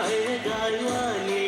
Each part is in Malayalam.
हर गाय वाले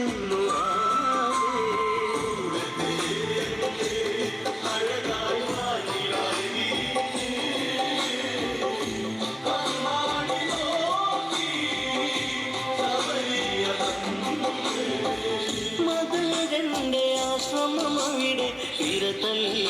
திரு தள்ளி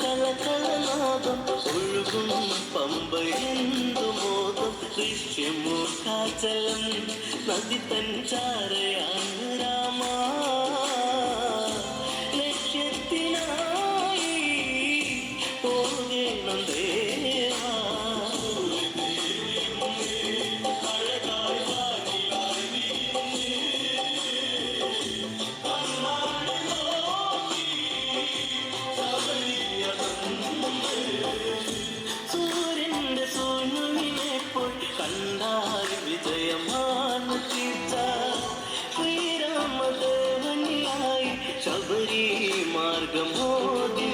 കളകളനാദം ഒഴുകും പമ്പയെന്തു മോദം ദൃശ്യമൂർക്കാചലം നദി തൻ ചാരയാണ് രാമ ലക്ഷ്യത്തിനായി പോകണം ദേവാ जयमान सीता श्रीरामदेवन्याय शबरी मार्गमोदि